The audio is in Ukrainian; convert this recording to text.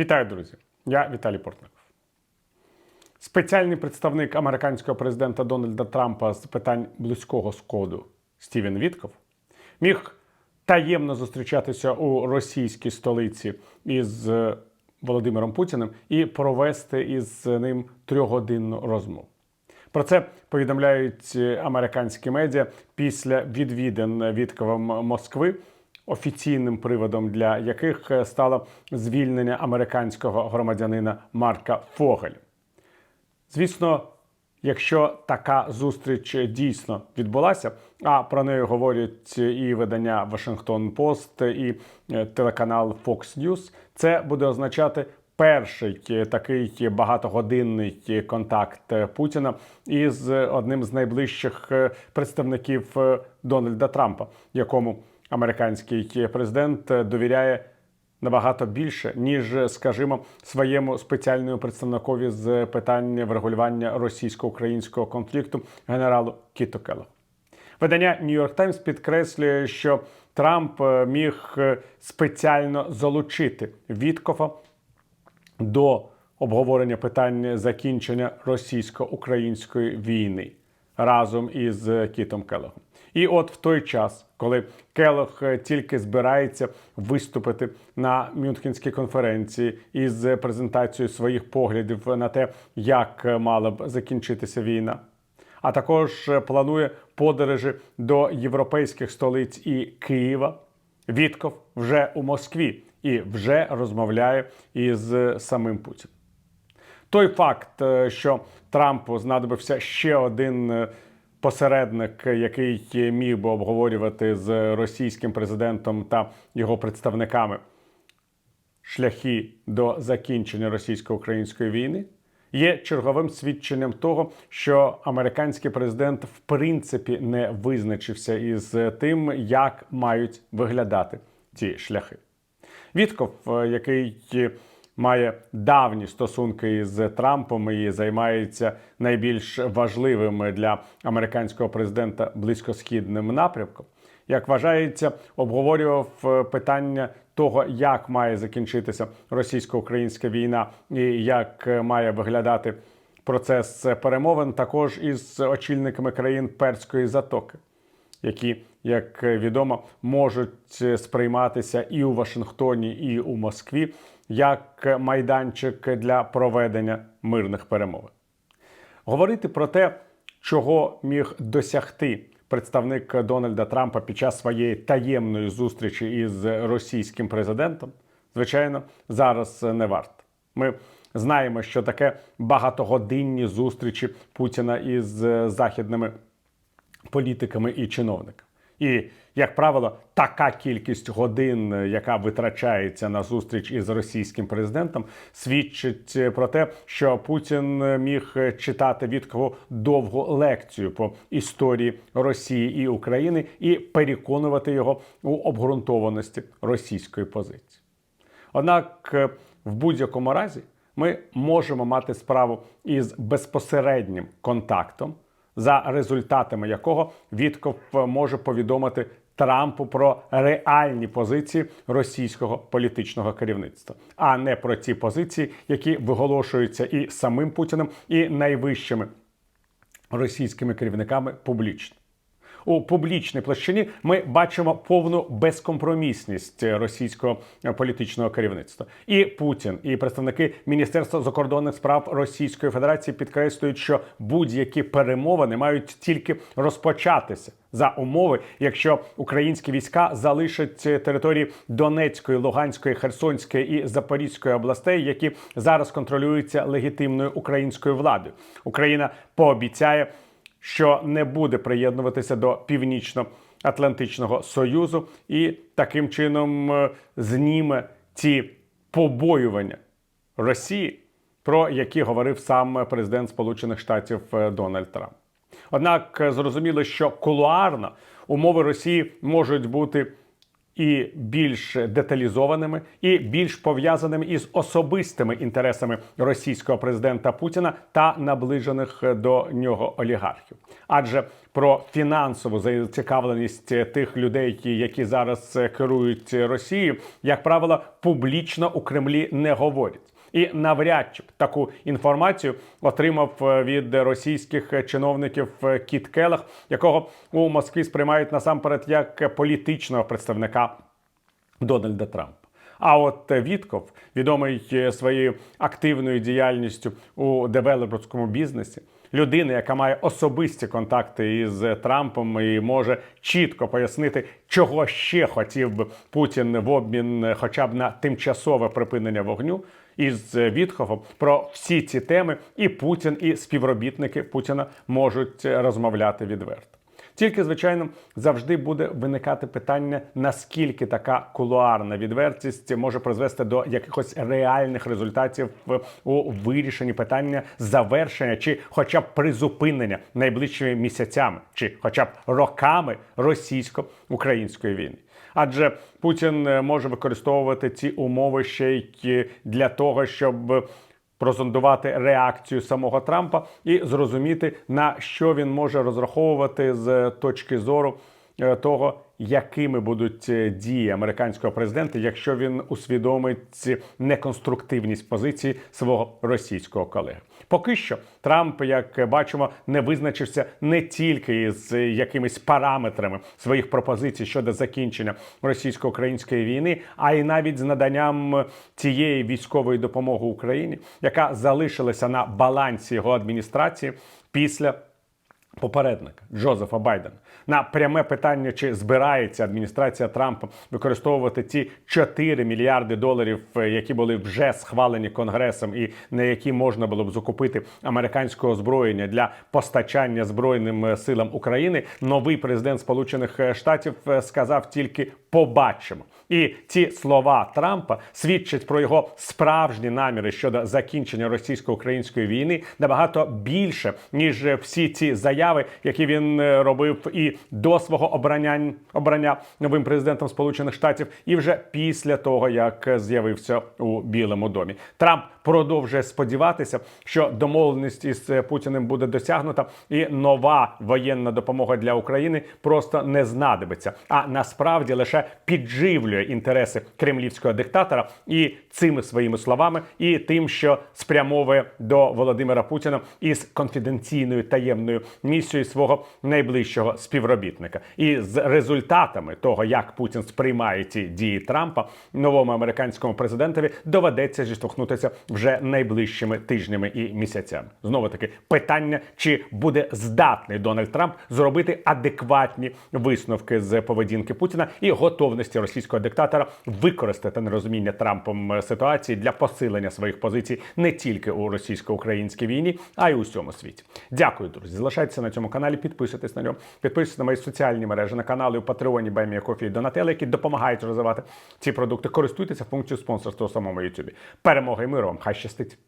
Вітаю, друзі! Я Віталій Портников. Спеціальний представник американського президента Дональда Трампа з питань близького сходу Стівен Вітков міг таємно зустрічатися у російській столиці із е, Володимиром Путіним і провести із ним трьохгодинну розмову. Про це повідомляють е, американські медіа після відвідин Вітковом Москви, офіційним приводом для яких е, стало звільнення американського громадянина Марка Фогеля. Звісно, якщо така зустріч дійсно відбулася, а про неї говорять і видання Вашингтон Пост, і е, телеканал Fox News, це буде означати перший е, такий багатогодинний контакт е, Путіна із одним з найближчих е, представників е, Дональда Трампа, якому американський президент довіряє набагато більше, ніж, скажімо, своєму спеціальному представникові з питань врегулювання російсько-українського конфлікту генералу Кіту Келлогу. Видання York Times підкреслює, що Трамп е, міг е, спеціально залучити Віткофа до обговорення питань закінчення російсько-української війни разом із Кітом Келлогом. І от в той час, коли Келлог е, тільки збирається виступити на Мюнхенській конференції із презентацією своїх поглядів на те, як е, мала б закінчитися війна, а також е, планує подорожі до європейських столиць і Києва. Вітков вже у Москві і вже розмовляє із самим Путіним. Той факт, що Трампу знадобився ще один посередник, який міг би обговорювати з російським президентом та його представниками шляхи до закінчення російсько-української війни, є черговим свідченням того, що американський президент в принципі не визначився із тим, як мають виглядати ці шляхи. Вітков, е, який має давні стосунки з Трампом і займається найбільш важливим для американського президента близькосхідним напрямком, як вважається, обговорював е, питання того, як має закінчитися російсько-українська війна і як е, має виглядати процес перемовин, також із очільниками країн Перської затоки які, як відомо, можуть сприйматися і у Вашингтоні, і у Москві як майданчик для проведення мирних перемовин. Говорити про те, чого міг досягти представник Дональда Трампа під час своєї таємної зустрічі із російським президентом, звичайно, зараз не варто. Ми знаємо, що таке багатогодинні зустрічі Путіна із західними політиками і чиновниками. І, як правило, така кількість годин, яка витрачається на зустріч із російським президентом, свідчить про те, що Путін міг читати Віткову довгу лекцію по історії Росії і України і переконувати його у обґрунтованості російської позиції. Однак, в будь-якому разі, ми можемо мати справу із безпосереднім контактом за результатами якого Вітков може повідомити Трампу про реальні позиції російського політичного керівництва, а не про ті позиції, які виголошуються і самим Путіним, і найвищими російськими керівниками публічно. У публічній площині ми бачимо повну безкомпромісність російського політичного керівництва. І Путін, і представники Міністерства закордонних справ Російської Федерації підкреслюють, що будь-які перемовини мають тільки розпочатися за умови, якщо українські війська залишать території Донецької, Луганської, Херсонської і Запорізької областей, які зараз контролюються легітимною українською владою. Україна пообіцяє що не буде приєднуватися до Північно-Атлантичного Союзу і таким чином е, зніме ці побоювання Росії, про які говорив сам президент Сполучених Штатів е, Дональд Трамп. Однак е, зрозуміло, що кулуарно умови Росії можуть бути і більш деталізованими, і більш пов'язаними із особистими інтересами російського президента Путіна та наближених до нього олігархів. Адже про фінансову зацікавленість тих людей, які зараз керують Росією, як правило, публічно у Кремлі не говорять. І навряд чи таку інформацію отримав е, від російських чиновників е, Кіт Келах, якого у Москві сприймають насамперед як політичного представника Дональда Трампа. А от Вітков, відомий е, своєю активною діяльністю у девелоперському бізнесі, людина, яка має особисті контакти із Трампом і може чітко пояснити, чого ще хотів би Путін в обмін, хоча б на тимчасове припинення вогню. Із Вітхофом про всі ці теми і Путін, і співробітники Путіна можуть розмовляти відверто. Тільки, звичайно, завжди буде виникати питання, наскільки така кулуарна відвертість може призвести до якихось реальних результатів у вирішенні питання завершення чи хоча б призупинення найближчими місяцями, чи хоча б роками російсько-української війни. Адже Путін е, може використовувати ці умови ще й е, для того, щоб прозондувати реакцію самого Трампа і зрозуміти, на що він може розраховувати з точки зору того, якими будуть е, дії американського президента, якщо він усвідомить неконструктивність позиції свого російського колеги. Поки що Трамп, як бачимо, не визначився не тільки із якимись параметрами своїх пропозицій щодо закінчення російсько-української війни, а й навіть з наданням цієї військової допомоги Україні, яка залишилася на балансі його адміністрації після попередника Джозефа Байдена на пряме питання, чи збирається адміністрація Трампа використовувати ті 4 мільярди доларів, е, які були вже схвалені конгресом, і на які можна було б закупити американського озброєння для постачання збройним е, силам України. Новий президент Сполучених е, Штатів сказав тільки побачимо. І ці слова Трампа свідчать про його справжні наміри щодо закінчення російсько-української війни набагато більше ніж всі ці заяви, які він е, робив і до свого обрання обрання новим президентом Сполучених Штатів, і вже після того як з'явився у Білому домі. Трамп продовжує сподіватися, що домовленість із Путіним буде досягнута, і нова воєнна допомога для України просто не знадобиться, а насправді лише підживлює інтереси кремлівського диктатора і цими своїми словами, і тим, що спрямовує до Володимира Путіна із конфіденційною таємною місією свого найближчого співробітника, і з результатами того, як Путін сприймає ці дії Трампа, новому американському президентові доведеться зіштовхнутися вже найближчими тижнями і місяцями. Знову таки питання, чи буде здатний Дональд Трамп зробити адекватні висновки з поведінки Путіна і готовності російського диктатора використати нерозуміння Трампом е, ситуації для посилення своїх позицій не тільки у російсько-українській війні, а й у всьому світі. Дякую, друзі. Залишайтеся на цьому каналі, підписуйтесь на нього, підписуйтесь на мої соціальні мережі на канали у Патреоні, Баймія Кофі і Донателли, які допомагають розвивати ці продукти. Користуйтеся функцією спонсорства у самому Ютубі. Перемоги і миру! Хай щастить!